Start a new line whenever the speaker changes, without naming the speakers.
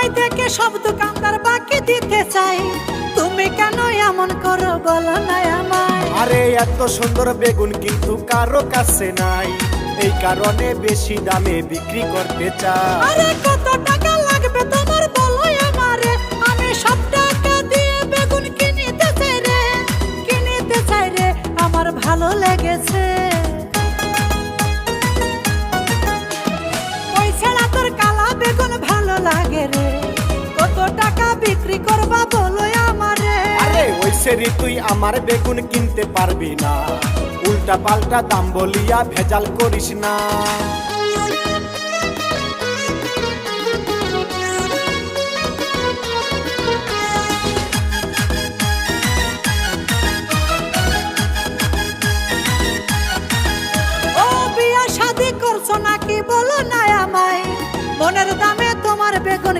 তোমায় দেখে সব দোকানদার বাকি দিতে চাই। তুমি কেন এমন করো বলো না আমায়।
আরে এত সুন্দর বেগুন কিন্তু কারও কাছে নাই। এই কারণে বেশি দামে বিক্রি করতে চাই।
আরে কত টাকা লাগবে তোমার বলো আমারে। আমি সব টাকা দিয়ে বেগুন কিনিতে চাই রে। কিনিতে চাই রে আমার ভালো লেগেছে।
সেরি তুই আমার বেগুন কিনতে পারবি না? উল্টা পাল্টা দাম বলিয়া ভেজাল করিস না।
করছ বলো না আমায়? মনের দামে তোমার বেগুন